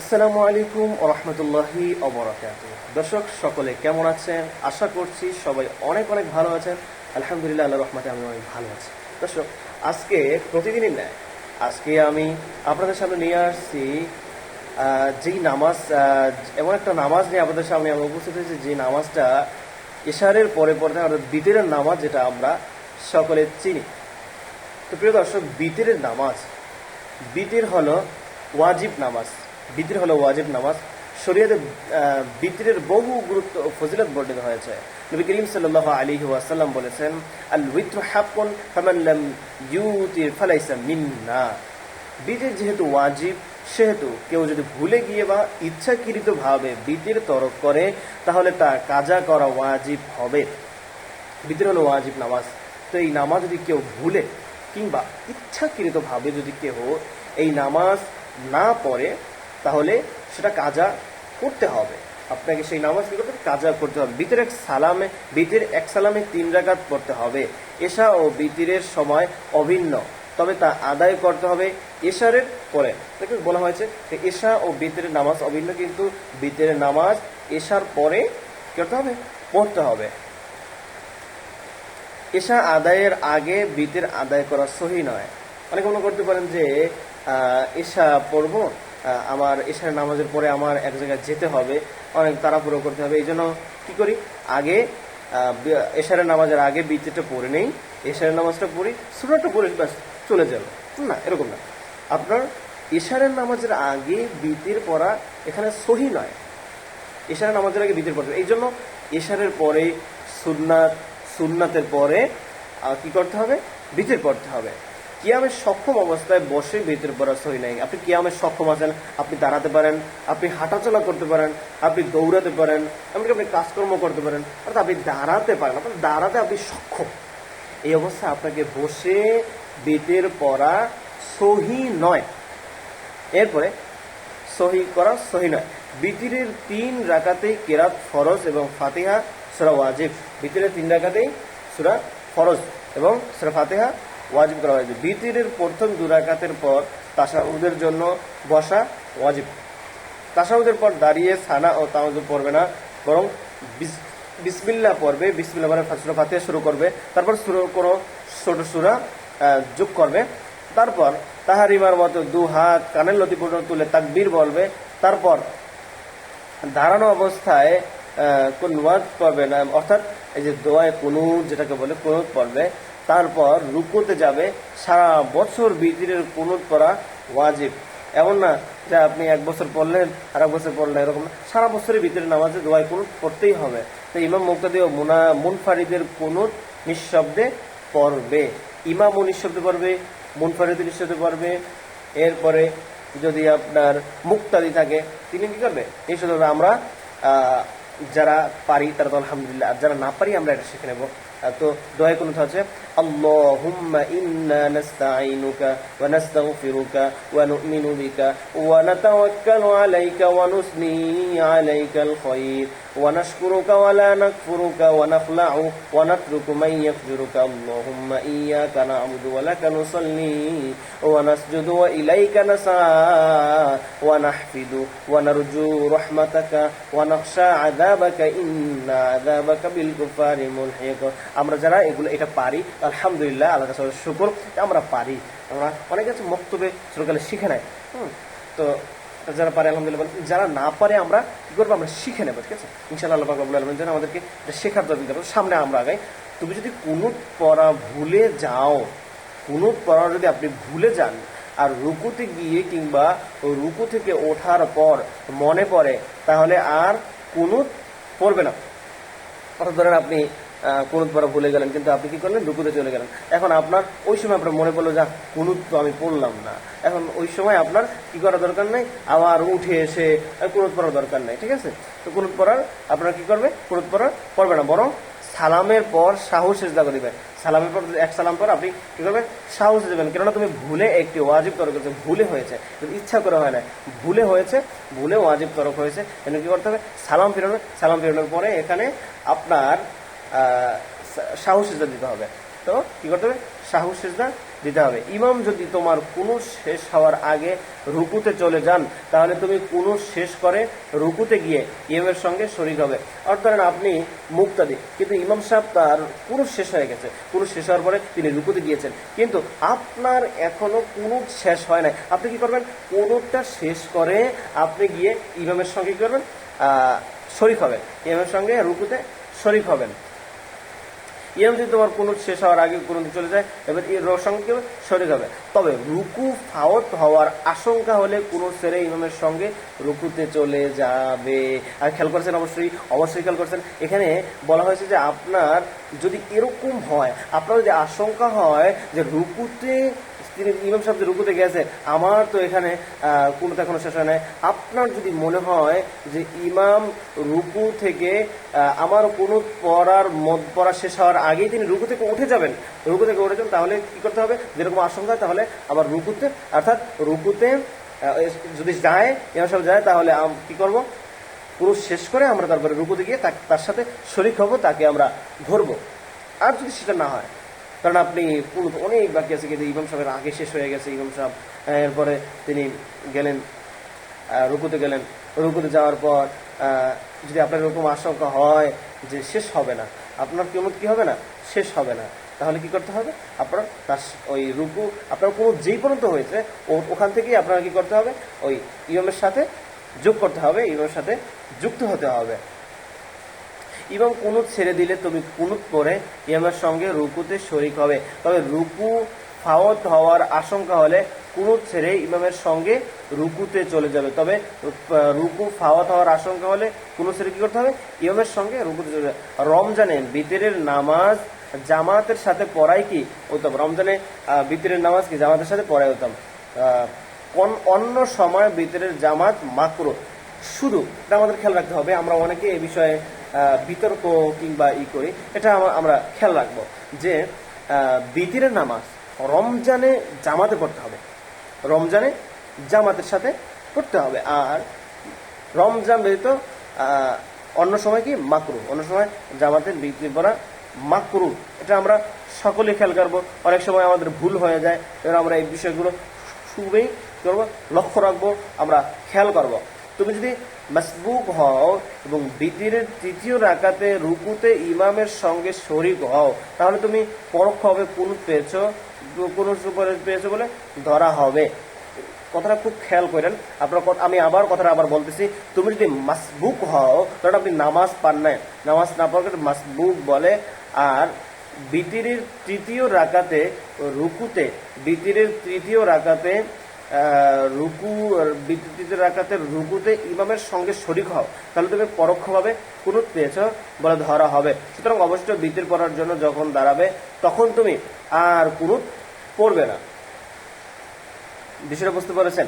আসসালামু আলাইকুম রহমতুল্লাহি অবরাকাত দর্শক, সকলে কেমন আছেন? আশা করছি সবাই অনেক অনেক ভালো আছেন। আলহামদুলিল্লাহ আল্লাহ রহমতে আমি অনেক ভালো আছি। দর্শক, আজকে প্রতিদিনই নেয় আজকে আমি আপনাদের সামনে নিয়ে আসছি যেই নামাজ এমন একটা নামাজ নিয়ে আপনাদের সামনে আমি উপস্থিত হয়েছি, যে নামাজটা ইশারের পরে পরে অর্থাৎ বিতিরের নামাজ যেটা আমরা সকলে চিনি। তো প্রিয় দর্শক বিতিরের নামাজ, বিতির হলো ওয়াজিব নামাজ। বিতির হলো ওয়াজিব নামাজ শরীয়তে বিদ্রের বহু গুরুত্ব ও ফজিলত বর্ণিত হয়েছে। নবী করিম সাল্লাল্লাহু আলাইহি ওয়াসাল্লাম বলেছেন আল উইত্র হাক্কুন ফামান লাম ইউতির ফালাইসা মিন্না। বিতির যেহেতু ওয়াজিব, সেহেতু কেউ যদি ভুলে গিয়ে বা ইচ্ছাকৃতভাবে বিতির তরক করে, তাহলে তা কাজা করা ওয়াজিব হবে। বিতির হলো ওয়াজিব নামাজ। তো এই নামাজ যদি কেউ ভুলে কিংবা ইচ্ছাকৃতভাবে যদি কেউ এই নামাজ না পড়ে তাহলে সেটা কাজা করতে হবে। আপনাকে সেই নামাজ কি করতে কাজা করতে হবে। বিতির এক সালামে, বিতির এক সালামে তিন রাকাত পড়তে হবে। এশা ও বিতিরের সময় অভিন্ন। তবে তা আদায় করতে হবে এশারের পরে। দেখুন, বলা হয়েছে যে এশা ও বিতিরের নামাজ অভিন্ন, কিন্তু বিতিরের নামাজ এশার পরে করতে হবে? পড়তে হবে। এশা আদায়ের আগে বিতের আদায় করা সহি নয়। অনেকে মনে করতে পারেন যে এশা পড়ব আমার এশার নামাজের পরে আমার এক জায়গায় যেতে হবে, অনেক তাড়াহুড়ো করতে হবে। এই জন্য কী করি? আগে এশারের নামাজের আগে বিতেটা পড়ে নেই এশারের নামাজটা পড়ি সুরাটা পড়ে ব্যাস, চলে যাবে না, এরকম না। আপনার এশারের নামাজের আগে বিতের পড়া এখানে সহি নয়। এশারের নামাজের আগে বিতের হবে। এই জন্য এশারের পরে সুন্নাত, সুন্নাতের পরে কি করতে হবে? বিতের পড়তে হবে। কিয়ামের সক্ষম অবস্থায় বসে বেতের পড়া সহি নাই। আপনি কিয়ামের সক্ষম আছেন, আপনি দাঁড়াতে পারেন, আপনি হাঁটাচলা করতে পারেন, আপনি দৌড়াতে পারেন, এমনকি আপনি কাজকর্ম করতে পারেন, অর্থাৎ আপনি দাঁড়াতে পারেন আপনার দাঁড়াতে আপনি সক্ষম। এই অবস্থায় আপনাকে বসে বেতের পড়া সহি নয়। এরপরে, সহি করা সহি নয়। বিতিরের তিন রাকাতেই কেরাত ফরজ এবং ফাতিহা, সুরা ওয়াজিব। বিতিরের তিন রাকাতেই সুরা ফরজ এবং সুরা ফাতিহা ওয়াজিব করা হয়েছে। বিতিরের প্রথম দু রাকাতের পর তাসাউদের জন্য বসা ওয়াজিব। তাসাউদের পর দাঁড়িয়ে সানা ও তামাজু পড়বে না, বরং বিস- বিসমিল্লাহ পড়বে। বিসমিল্লাহ পরে সুরা ফাতে শুরু করবে। তারপর কোনো ছোট সুরা যোগ করবে। তারপর তাহারিমার মতো দু হাত কানের লতি পর্যন্ত তুলে তাকবীর বলবে। তারপর দাঁড়ানো অবস্থায় কোন ওয়াজ পড়বে না, অর্থাৎ এই যে দোয়ায় কুনুত যেটাকে বলে কুনুত পড়বে তারপর রুকুতে যাবে। সারা বছর বিতিরের কুনুত পড়া ওয়াজিব। এমন না যে আপনি এক বছর পড়লেন আর এক বছর পড়লেন, এরকম সারা বছরের ভিতরে নামাজে দোয়ায় কুনুত পড়তেই হবে। তো ইমাম মুক্তাদি ও মুনা, মুনফারিদের কুনুত নিঃশব্দে পড়বে। ইমাম নিঃশব্দে পড়বে মুনফারিদের নিঃশব্দে পড়বে। এরপরে যদি আপনার মুক্তাদি থাকে, তিনি কি করবে? এই শুধু আমরা যারা পারি তারা তো আলহামদুলিল্লাহ, আর যারা না পারি আমরা এটা শিখে নেব। তো দয়া কোনো হচ্ছে, আল্লাহুম্মা ইন্না নাস্তাঈনুকা ওয়া নাস্তাগফিরুকা ওয়া নু'মিনু বিকা ওয়া নাতাওয়াক্কালু আলাইকা আল্লাহুম্মা ইyyaka না'বুদু ওয়া লাকা নুসাল্লি ওয়া নাসজুদু ওয়া ইলাইকা নাসা ওয়া নাহফিদু ওয়া নারজু রাহমাতাকা ওয়া নাখশা আযাবাকা ইন্না আযাবাকা বিল কুফারি মুলহিক আমরা যারা এগুলো এটা পারি, আলহামদুলিল্লাহ আল্লাহ কাছে শুকর আমরা পারি। আমরা অনেক আছে মক্তবে ছোটকালে শিখে নেয় হুম, তো যারা পারে, আলহামদুলিল্লাহ। যারা না পারে আমরা কি করব? আমরা শিখে নেব, ঠিক আছে? ইনশাআল্লাহ আল্লাহ রব্বুল যেন আমাদেরকে শেখার দরকার দেবো সামনে আমরা আগাই। তুমি যদি কোনো পড়া ভুলে যাও, কোনো পড়া যদি আপনি ভুলে যান আর রুকুতে গিয়ে কিংবা রুকু থেকে ওঠার পর মনে পড়ে, তাহলে আর কোনো পড়বে না। অর্থাৎ ধরেন আপনি কুনুত পড়া ভুলে গেলেন, কিন্তু আপনি কি করলেন? রুকুতে চলে গেলেন। এখন আপনার ওই সময় আপনার মনে পড়ল যা কুনুত তো আমি পড়লাম না। এখন ওই সময় আপনার কি করা দরকার নেই? আবার উঠে এসে কুনুত পড়ার দরকার নেই, ঠিক আছে? তো কুনুত পড়ার, আপনারা কি করবে? কুনুত পড়ার পড়বে না, বরং সালামের পর সাহস সেজদা করে দিবেন। সালামের পর এক সালাম পর আপনি কি করবেন? সাহস দেবেন। কেননা তুমি ভুলে একটি ওয়াজিব তরক হয়েছে ভুলে হয়েছে। ইচ্ছা করে হয় না। ভুলে হয়েছে, ভুলে ওয়াজিব তরক হয়েছে। এখানে কি করতে হবে? সালাম ফেরানো সালাম ফেরানোর পরে এখানে আপনার সাহস সেজদা দিতে হবে। তো কি করতে হবে? সাহু সেজদা দিতে হবে। ইমাম যদি তোমার কোনো শেষ হওয়ার আগে রুকুতে চলে যান, তাহলে তুমি কোনো শেষ করে রুকুতে গিয়ে ইমামের সঙ্গে শরিক হবে। অর্থাৎ আপনি মুক্তাদি, কিন্তু ইমাম সাহেব তার পুরো শেষ হয়ে গেছে। পুরো শেষ হওয়ার পরে তিনি রুকুতে গিয়েছেন। কিন্তু আপনার এখনও কোনো শেষ হয় নাই। আপনি কি করবেন? কোনোটা শেষ করে আপনি গিয়ে ইমামের সঙ্গে কি করবেন? শরিক হবেন। ইমামের সঙ্গে রুকুতে শরিক হবেন। ইমাম যদি তোমার কোনো শেষ হওয়ার আগে কোনো চলে যায়, এবার এই রসঙ্গে সরে যাবে? তবে রুকু ফাওত হওয়ার আশঙ্কা হলে কোনো সেরে ইমামের সঙ্গে রুকুতে চলে যাবে আর খেয়াল করছেন অবশ্যই অবশ্যই খেয়াল করছেন এখানে বলা হয়েছে যে আপনার যদি এরকম হয়, আপনার যদি আশঙ্কা হয় যে রুকুতে তিনি ইমাম সাহেব যে রুকুতে গেছে, আমার তো এখানে কোনোটা এখনও শেষ হয় নাই। আপনার যদি মনে হয় যে ইমাম রুকু থেকে আমার কোনো পড়ার মদ পড়া শেষ হওয়ার আগেই তিনি রুকু থেকে উঠে যাবেন, রুকু থেকে উঠে যাবেন তাহলে কি করতে হবে? যেরকম আশঙ্কা তাহলে আবার রুকুতে, অর্থাৎ রুকুতে যদি যায়, ইমাম সাহেব যায়, তাহলে কি করব? পুরো শেষ করে আমরা তারপরে রুকুতে গিয়ে তার সাথে শরিক হব, তাকে আমরা ধরবো। আর যদি সেটা না হয় কারণ আপনি অনেক বাকি আছে কিন্তু ইমাম সাহেবের আগে শেষ হয়ে গেছে, ইমাম সাহেব এরপরে তিনি গেলেন রুকুতে গেলেন। রুকুতে যাওয়ার পর যদি আপনার এরকম আশঙ্কা হয় যে শেষ হবে না, আপনার কেমন কি হবে না? শেষ হবে না। তাহলে কি করতে হবে? আপনার তার ওই রুকু, আপনার কোনো যেই পর্যন্ত হয়েছে ওখান থেকেই আপনার কি করতে হবে? ওই ইমামের সাথে যোগ করতে হবে, ইমামের সাথে যুক্ত হতে হবে। ইমাম কুনুত ছেড়ে দিলে তুমি কুনুত পরে ইমামের সঙ্গে রুকুতে শরিক হবে। তবে রুকু ফাওয়াত হওয়ার আশঙ্কা হলে কুনুত ছেড়ে ইমামের সঙ্গে রুকুতে চলে যাবে। তবে রুকু ফাওয়াত হওয়ার আশঙ্কা হলে কুনুত ছেড়ে কি করতে হবে? ইমামের সঙ্গে রুকুতে চলে যাবে। রমজানে বিতরের নামাজ জামাতের সাথে পড়াই কি উত্তম? রমজানে বিতরের নামাজ কি জামাতের সাথে পড়াই কোন- অন্য সময় বিতরের জামাত মাকরো? শুধু এটা আমাদের খেয়াল রাখতে হবে। আমরা অনেকে এই বিষয়ে বিতর্ক কিংবা ই করি, এটা আমরা খেয়াল রাখব যে বিতিরের নামাজ রমজানে জামাতে পড়তে হবে। রমজানে জামাতের সাথে পড়তে হবে। আর রমজান ব্যতীত অন্য সময় কি? মাকরু। অন্য সময় জামাতের বিক্রি করা মাকরু। এটা আমরা সকলে খেয়াল করব। অনেক সময় আমাদের ভুল হয়ে যায়। এবার আমরা এই বিষয়গুলো খুবই করব, লক্ষ্য রাখব, আমরা খেয়াল করব। তুমি যদি মাসবুক হও এবং বিতিরের তৃতীয় রাকাতে রুকুতে ইমামের সঙ্গে শরিক হও, তাহলে তুমি পরোক্ষভাবে কুনুত পেয়েছ কুনুত পেয়েছ বলে ধরা হবে। কথাটা খুব খেয়াল করেন। আপনার আমি আবার কথাটা আবার বলতেছি, তুমি যদি মাসবুক হও, তাহলে আপনি নামাজ পান নাই। নামাজ না পড়লে মাসবুক বলে। আর বিতিরের তৃতীয় রাকাতে, রুকুতে বিতিরের তৃতীয় রাকাতে রুকু বিতির তৃতীয় রাকাতে ইমামের সঙ্গে শরিক হও। তাহলে তুমি পরোক্ষভাবে কুনুত পেয়েছ বলে ধরা হবে। সুতরাং অবশ্যই বিতির পড়ার জন্য যখন দাঁড়াবে, তখন তুমি আর কুনুত পড়বে না। বিষয়টা বুঝতে পেরেছেন?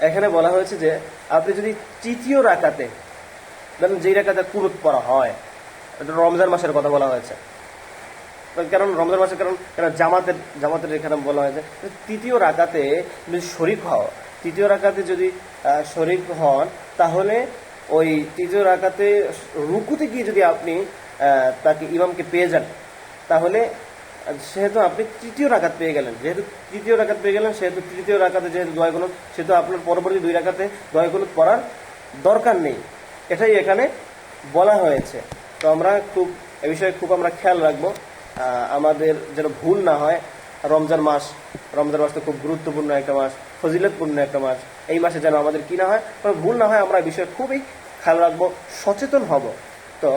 এখানে বলা হয়েছে যে, আপনি যদি তৃতীয় রাকাতে ধরেন যেই রাকাতে কুরুত পড়া হয় রমজান মাসের কথা বলা হয়েছে। কারণ রমজান মাসের কারণ জামাতের জামাতের এখানে বলা হয়েছে তৃতীয় রাকাতে যদি শরিক হও, তৃতীয় রাকাতে যদি শরিক হন, তাহলে ওই তৃতীয় রাকাতে রুকুতে গিয়ে যদি আপনি তাকে ইমামকে পেয়ে যান, তাহলে সেহেতু আপনি তৃতীয় রাকাত পেয়ে গেলেন। যেহেতু তৃতীয় রাকাত পেয়ে গেলেন, সেহেতু তৃতীয় রাকাতে যেহেতু দয় গুণত সেহেতু আপনার পরবর্তী দুই রাকাতে দয় গুণত পড়ার দরকার নেই। এটাই এখানে বলা হয়েছে। তো আমরা খুব, এ বিষয়ে খুব আমরা খেয়াল রাখব। আমাদের যেন ভুল না হয়, রমজান মাস রমজান মাস তো খুব গুরুত্বপূর্ণ একটা মাস, ফজিলতপূর্ণ একটা মাস, এই মাসে যেন আমাদের কি না হয়, কোনো ভুল না হয়, আমরা বিষয়ে খুবই খেয়াল রাখব, সচেতন হব। তো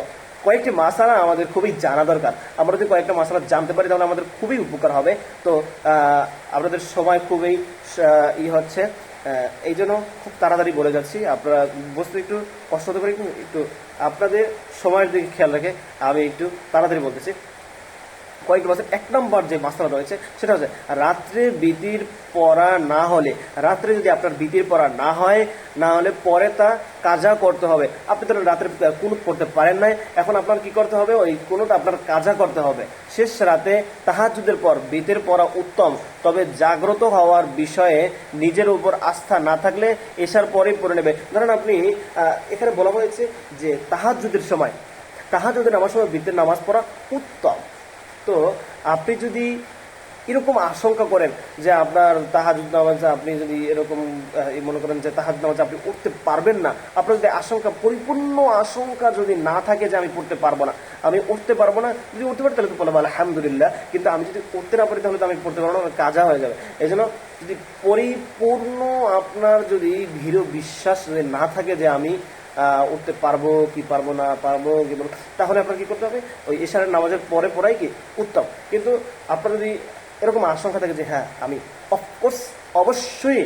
কয়েকটি মাসালা আমাদের খুবই জানা দরকার। আমরা যদি কয়েকটা মাসালা জানতে পারি, তাহলে আমাদের খুবই উপকার হবে। তো আপনাদের সময় খুবই ই হচ্ছে এই জন্য খুব তাড়াতাড়ি বলে যাচ্ছি। আপনারা বুঝতে একটু কষ্ট হতে পারে একটু আপনাদের সময়ের দিকে খেয়াল রাখে আমি একটু তাড়াতাড়ি বলতেছি। কয়েকটি বছর এক নম্বর যে মাসালা রয়েছে, সেটা হচ্ছে রাত্রে বিতির পড়া না হলে, রাত্রে যদি আপনার বিতির পড়া না হয়, না হলে পরে তা কাজা করতে হবে। আপনি ধরেন রাত্রে কুনুত পড়তে পারেন নাই, এখন আপনার কি করতে হবে? ওই কুনুত আপনার কাজা করতে হবে। শেষ রাতে তাহাজুদের পর বিতির পড়া উত্তম, তবে জাগ্রত হওয়ার বিষয়ে নিজের উপর আস্থা না থাকলে এসার পরেই পড়ে নেবে। ধরেন আপনি এখানে বলা হয়েছে যে তাহাজুদের সময় তাহাজুদের নামাজ সময় বিতির নামাজ পড়া উত্তম। তো আপনি যদি এরকম আশঙ্কা করেন যে আপনার তাহাজুদ নামাজে আপনি যদি এরকম মনে করেন যে তাহাজ নামাজে আপনি উঠতে পারবেন না, আপনার যদি আশঙ্কা, পরিপূর্ণ আশঙ্কা যদি না থাকে যে আমি পড়তে পারব না, আমি উঠতে পারব না, যদি উঠতে পারি তাহলে তো বলব আলহামদুলিল্লাহ, কিন্তু আমি যদি উঠতে না পারি তাহলে তো আমি পড়তে পারব না কাজা হয়ে যাবে। এই জন্য যদি পরিপূর্ণ আপনার যদি দৃঢ় বিশ্বাস যদি না থাকে যে আমি উঠতে পারব কি পারব না পারব কি পারব তাহলে আপনার কি করতে হবে? ওই ইশারের নামাজের পরে পড়াই কি? উত্তম। কিন্তু আপনার যদি এরকম আশঙ্কা থাকে যে হ্যাঁ আমি অফকোর্স অবশ্যই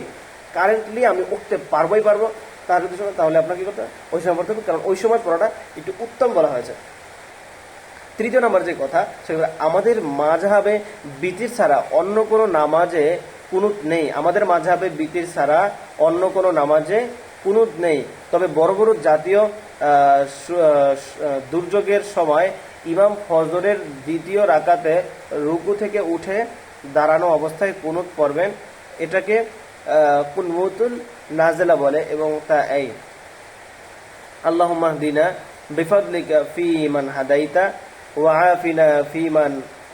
কারেন্টলি আমি উঠতে পারবোই পারব তার যদি শোনেন, তাহলে আপনার কি করতে হবে? ওই সময় পড়তে হবে কারণ ওই সময় পড়াটা একটু উত্তম বলা হয়েছে। তৃতীয় নম্বর যে কথা সেটা আমাদের মাঝহাবে বিতির ছাড়া অন্য কোনো নামাজে কুনুত নেই। আমাদের মাঝহাবে বিতির ছাড়া অন্য কোনো নামাজে কুনুদ নেই। তবে বড় বড় জাতীয় দুর্যোগের সময় ইমাম ফজরের দ্বিতীয় রাকাতে রুকু থেকে উঠে দাঁড়ানো অবস্থায় কুনুদ পড়বেন। এটাকে কুনমুতুল নাজেলা বলে এবং তা এই আল্লাহ মাহদিনা বিফদলিকা ফি ইমান হাদাইতা ওয়াহিনা ফি ইমান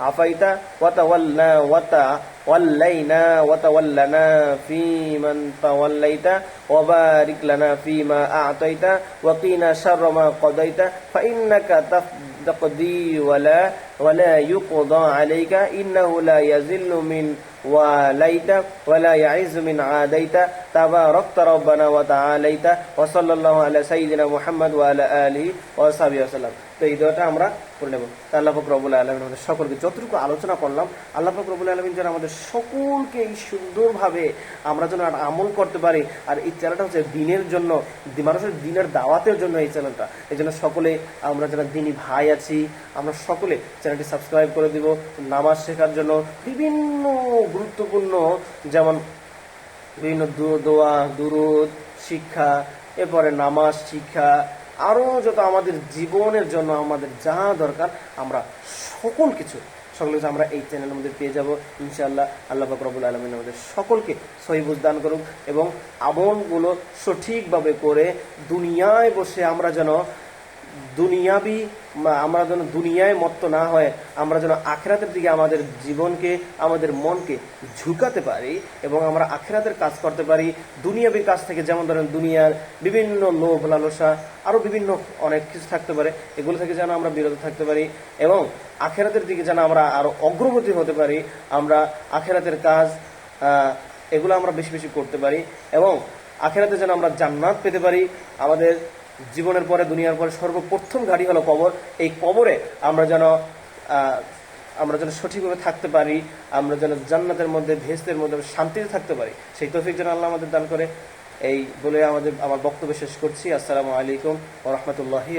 আফাইতা ওয়াতা ওয়াল্লা ওয়াতা وتولينا وتولنا في من توليت وبارك لنا فيما أعطيت وقنا شر ما قضيت فإنك تف- تقضي ولا ولا يقضى عليك إنه لا يذل من وليت ولا يعز من عاديت تباركت ربنا وتعاليت وصلى الله على سيدنا محمد وعلى آله وصحبه وسلم তো এই দোয়াটা আমরা করে নেব। তা আল্লাহ পাক রবুল আলমিন আমাদের সকলকে যতটুকু আলোচনা করলাম, আল্লাহ পাক রবুল আলমিন যেন আমাদের সকলকে এই সুন্দরভাবে আমরা যেন আমল করতে পারি। আর এই চ্যানেলটা হচ্ছে দিনের জন্য মানুষের দিনের দাওয়াতের জন্য এই চ্যানেলটা। এই জন্য সকলে আমরা যারা দিনী ভাই আছি, আমরা সকলে চ্যানেলটি সাবস্ক্রাইব করে দিব, নামাজ শেখার জন্য বিভিন্ন গুরুত্বপূর্ণ যেমন বিভিন্ন দোয়া, দুরুদ, শিক্ষা, এরপরে নামাজ, শিক্ষা আরও যত আমাদের জীবনের জন্য আমাদের যা দরকার, আমরা সকল কিছু সকল কিছু আমরা এই চ্যানেলের মধ্যে পেয়ে যাব। ইনশাআল্লাহ আল্লাহ বাকরবুল আলমিন আমাদের সকলকে সহিবুজ দান করুক এবং আমলগুলো সঠিকভাবে করে দুনিয়ায় বসে আমরা যেন দুনিয়াবি আমরা যেন দুনিয়ায় মত্ত না হয়, আমরা যেন আখেরাতের দিকে আমাদের জীবনকে, আমাদের মনকে ঝুঁকাতে পারি এবং আমরা আখেরাতের কাজ করতে পারি। দুনিয়াবি কাজ থেকে যেমন ধরেন দুনিয়ার বিভিন্ন লোভ, লালসা আরও বিভিন্ন অনেক কিছু থাকতে পারে, এগুলো থেকে যেন আমরা বিরত থাকতে পারি এবং আখেরাতের দিকে যেন আমরা আরও অগ্রগতি হতে পারি, আমরা আখেরাতের কাজ এগুলো আমরা বেশি বেশি করতে পারি এবং আখেরাতে যেন আমরা জান্নাত পেতে পারি। আমাদের জীবনের পরে, দুনিয়ার পরে সর্বপ্রথম গাড়ি হলো কবর। এই কবরে আমরা যেন আমরা যেন সঠিকভাবে থাকতে পারি, আমরা যেন জান্নাতের মধ্যে, ভেস্তের মধ্যে শান্তিতে থাকতে পারি। সেই তৌফিক যেন আল্লাহ আমাদের দান করে। এই বলে আমাদের, আমার বক্তব্য শেষ করছি। আসসালামু আলাইকুম ও রহমতুল্লাহি